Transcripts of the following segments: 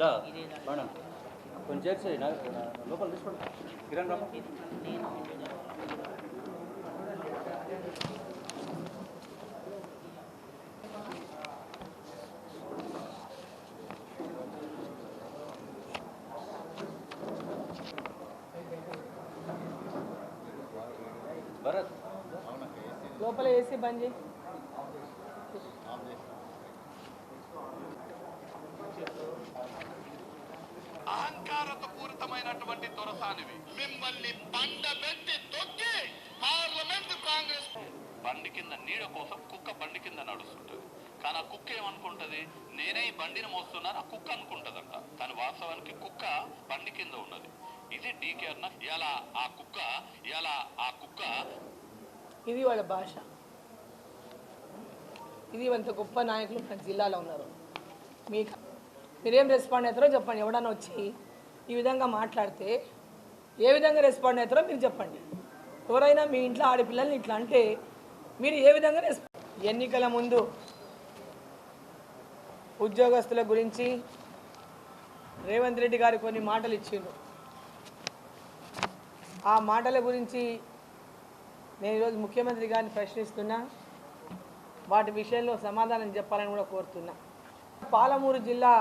దా బాణ కొంచెం చేర్చి నా నా- లోపల తీసుకోండి కిరణ్ రామ భరత్ లోపల ఏసీ బంద్ చేయి అహంకారత పూరితమైనటువంటి దొరసానివి. మిమ్మల్ని బండబెట్టి తొక్కి పార్లమెంట్ కాంగ్రెస్ బండి కింద నీడ కోసం కుక్క బండి కింద నడుస్తుంటది. కానీ ఆ కుక్క ఏమనుకుంటది? నేనే ఈ బండిని మోస్తున్నాను ఆ కుక్క అనుకుంటదంట. కానీ వాస్తవానికి కుక్క బండి కింద ఉన్నది. ఇది డీకేఆర్ ఇలా ఆ కుక్క ఇలా ఆ కుక్క? ఇది వాళ్ళ భాష. ఇది అంత గొప్ప నాయకులు మన జిల్లాలో ఉన్నారు. మీకు మీరేం రెస్పాండ్ అవుతారో చెప్పండి. ఎవడన్నా వచ్చి ఈ విధంగా మాట్లాడితే ఏ విధంగా రెస్పాండ్ అవుతారో మీరు చెప్పండి. ఎవరైనా మీ ఇంట్లో ఆడపిల్లల్ని ఇట్లా అంటే మీరు ఏ విధంగా రెస్పాండ్ ఎన్నికల ముందు ఉద్యోగస్తుల గురించి రేవంత్ రెడ్డి గారు కొన్ని మాటలు ఇచ్చిండ్రు. ఆ మాటల గురించి నేను ఈరోజు ముఖ్యమంత్రి గారిని ప్రశ్నిస్తున్నా. వాటి విషయంలో సమాధానం చెప్పాలని కూడా కోరుతున్నా. పాలమూరు జిల్లా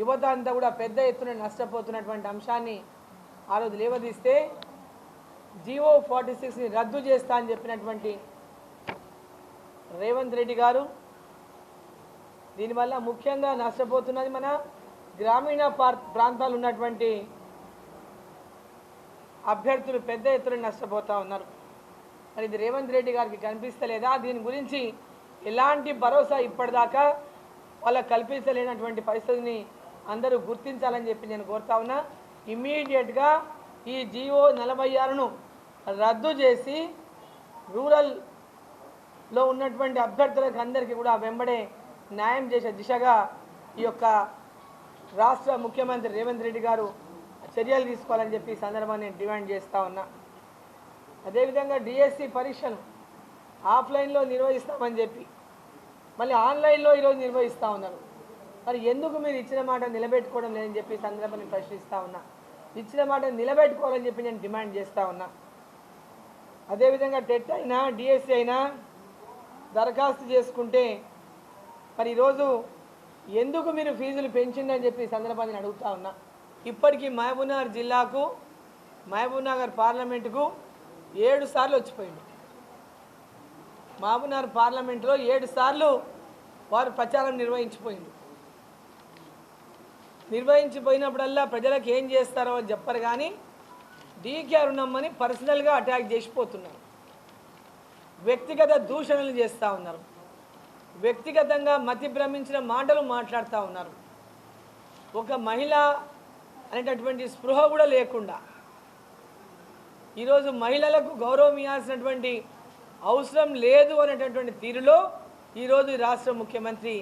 యువత అంతా కూడా పెద్ద ఎత్తున నష్టపోతున్నటువంటి అంశాన్ని ఆ రోజు లేవదీస్తే జీవో ఫార్టీ సిక్స్ని రద్దు చేస్తా అని చెప్పినటువంటి రేవంత్ రెడ్డి గారు దీనివల్ల ముఖ్యంగా నష్టపోతున్నది మన గ్రామీణ ప్రాంతాలు ఉన్నటువంటి అభ్యర్థులు పెద్ద ఎత్తున నష్టపోతూ ఉన్నారు. మరి ఇది రేవంత్ రెడ్డి గారికి కనిపిస్తలేదా? దీని గురించి ఎలాంటి భరోసా ఇప్పటిదాకా వాళ్ళకి కల్పించలేనటువంటి పరిస్థితిని అందరూ గుర్తించాలని చెప్పి నేను కోరుతా ఉన్నా. ఇమ్మీడియట్గా ఈ జియో నలభై ఆరును రద్దు చేసి రూరల్లో ఉన్నటువంటి అభ్యర్థులకు అందరికీ కూడా వెంబడే న్యాయం చేసే దిశగా ఈ యొక్క రాష్ట్ర ముఖ్యమంత్రి రేవంత్ రెడ్డి గారు చర్యలు తీసుకోవాలని చెప్పి సందర్భాన్ని డిమాండ్ చేస్తూ ఉన్నా. అదేవిధంగా డిఎస్సి పరీక్షను ఆఫ్లైన్లో నిర్వహిస్తామని చెప్పి మళ్ళీ ఆన్లైన్లో ఈరోజు నిర్వహిస్తూ ఉన్నారు. మరి ఎందుకు మీరు ఇచ్చిన మాట నిలబెట్టుకోవడం లేదని చెప్పి సందర్భాన్ని ప్రశ్నిస్తూ ఉన్నా. ఇచ్చిన మాట నిలబెట్టుకోవాలని చెప్పి నేను డిమాండ్ చేస్తూ ఉన్నా. అదేవిధంగా టెట్ అయినా డిఎస్సి అయినా దరఖాస్తు చేసుకుంటే మరి ఈరోజు ఎందుకు మీరు ఫీజులు పెంచిందని చెప్పి సందర్భాన్ని అడుగుతా ఉన్నా. ఇప్పటికీ మహబూబ్నగర్ జిల్లాకు మహబూబ్నగర్ పార్లమెంటుకు ఏడు సార్లు వచ్చిపోయింది మహబూబ్నగర్ పార్లమెంటులో ఏడు సార్లు వారు ప్రచారం నిర్వహించిపోయింది నిర్వహించిపోయినప్పుడల్లా ప్రజలకు ఏం చేస్తారో చెప్పరు కానీ డీకే అరుణమ్మని పర్సనల్గా అటాక్ చేసిపోతున్నారు. వ్యక్తిగత దూషణలు చేస్తూ ఉన్నారు. వ్యక్తిగతంగా మతి భ్రమించిన మాటలు మాట్లాడుతూ ఉన్నారు. ఒక మహిళ అనేటటువంటి స్పృహ కూడా లేకుండా ఈరోజు మహిళలకు గౌరవం ఇవ్వాల్సినటువంటి అవసరం లేదు అనేటటువంటి తీరులో ఈరోజు ఈ రాష్ట్ర ముఖ్యమంత్రి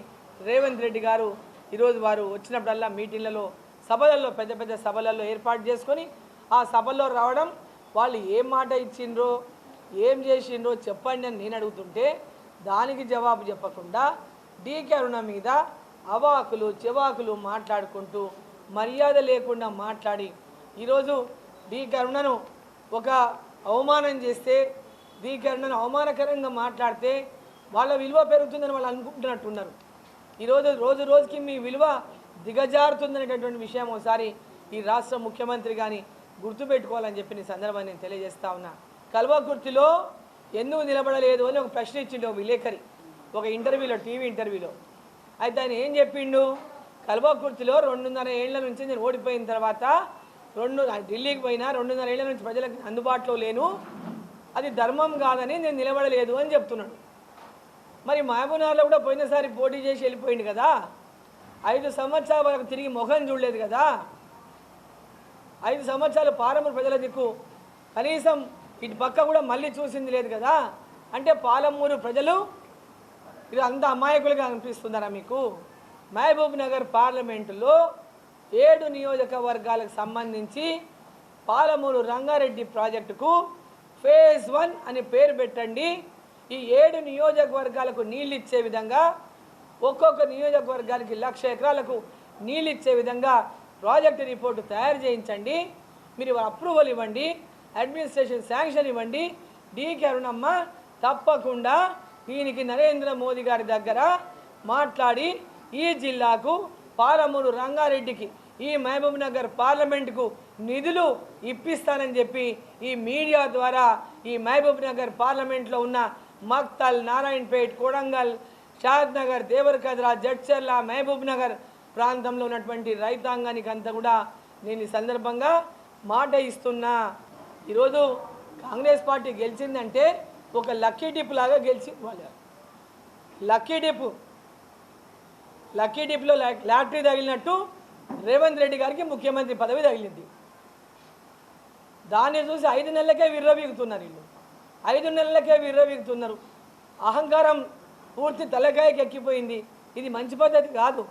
రేవంత్ రెడ్డి గారు ఈరోజు వారు వచ్చినప్పుడల్లా మీటింగ్లలో సభలలో పెద్ద పెద్ద సభలలో ఏర్పాటు చేసుకొని ఆ సభల్లో రావడం వాళ్ళు ఏం మాట ఇచ్చిండ్రో ఏం చేసిండ్రో చెప్పండి అని నేను అడుగుతుంటే దానికి జవాబు చెప్పకుండా డీకే అరుణ మీద అవాకులు చెవాకులు మాట్లాడుకుంటూ మర్యాద లేకుండా మాట్లాడి ఈరోజు డీకే అరుణను ఒక అవమానం చేస్తే దీకరణను అవమానకరంగా మాట్లాడితే వాళ్ళ విలువ పెరుగుతుందని వాళ్ళు అనుకుంటున్నట్టున్నారు. ఈరోజు రోజు రోజుకి మీ విలువ దిగజారుతుందనేటటువంటి విషయం ఒకసారి ఈ రాష్ట్ర ముఖ్యమంత్రి కానీ గుర్తుపెట్టుకోవాలని చెప్పి ఈ సందర్భాన్ని నేను తెలియజేస్తా ఉన్నా. కల్వకుర్తిలో ఎందుకు నిలబడలేదు అని ఒక ప్రశ్న ఇచ్చిండు ఒక విలేకరి ఒక ఇంటర్వ్యూలో టీవీ ఇంటర్వ్యూలో. అయితే ఆయన ఏం చెప్పిండు? కల్వకుర్తిలో రెండున్నర ఏళ్ళ నుంచి నేను ఓడిపోయిన తర్వాత రెండు ఢిల్లీకి పోయినా రెండున్నర ఏళ్ళ నుంచి ప్రజలకు అందుబాటులో లేను. అది ధర్మం కాదని నేను నిలబడలేదు అని చెప్తున్నాడు. మరి మహబూబ్నగర్లో కూడా పోయినసారి పోటీ చేసి వెళ్ళిపోయింది కదా. ఐదు సంవత్సరాల వరకు తిరిగి మొహం చూడలేదు కదా. ఐదు సంవత్సరాలు పాలమూరు ప్రజల దిక్కు. కనీసం ఇటు పక్క కూడా మళ్ళీ చూసింది లేదు కదా. అంటే పాలమూరు ప్రజలు ఇది అంత అమాయకులుగా అనిపిస్తుందరా మీకు? మహబూబ్ నగర్ పార్లమెంటులో ఏడు నియోజకవర్గాలకు సంబంధించి పాలమూరు రంగారెడ్డి ప్రాజెక్టుకు ఫేజ్ వన్ అని పేరు పెట్టండి. ఈ ఏడు నియోజకవర్గాలకు నీళ్ళు ఇచ్చే విధంగా ఒక్కొక్క నియోజకవర్గానికి లక్ష ఎకరాలకు నీళ్ళు ఇచ్చే విధంగా ప్రాజెక్టు రిపోర్టు తయారు చేయించండి. మీరు అప్రూవల్ ఇవ్వండి అడ్మినిస్ట్రేషన్ శాంక్షన్ ఇవ్వండి. డీకే అరుణమ్మ తప్పకుండా దీనికి నరేంద్ర మోదీ గారి దగ్గర మాట్లాడి ఈ జిల్లాకు పాలమూరు రంగారెడ్డికి ఈ మహబూబ్ నగర్ పార్లమెంటుకు నిధులు ఇప్పిస్తానని చెప్పి ఈ మీడియా ద్వారా ఈ మహబూబ్ నగర్ పార్లమెంట్లో ఉన్న మక్తల్ నారాయణపేట్ కొడంగల్ షాద్ నగర్ దేవరకద్రా జడ్చర్ల మహబూబ్ నగర్ ప్రాంతంలో ఉన్నటువంటి రైతాంగానికి అంతా కూడా నేను ఈ సందర్భంగా మాట ఇస్తున్నా. ఈరోజు కాంగ్రెస్ పార్టీ గెలిచిందంటే ఒక లక్కీ డిప్ లాగా గెలిచి వాళ్ళు లక్కీ డిప్ లక్కీ డిప్లో లా- లాటరీ తగిలినట్టు రేవంత్ రెడ్డి గారికి ముఖ్యమంత్రి పదవి తగిలింది. దాన్ని చూసి ఐదు నెలలకే విర్రవీగుతున్నారు వీళ్ళు. ఐదు నెలలకే విర్రవీగుతున్నారు. అహంకారం పూర్తి తలకాయకి ఎక్కిపోయింది. ఇది మంచి పద్ధతి కాదు.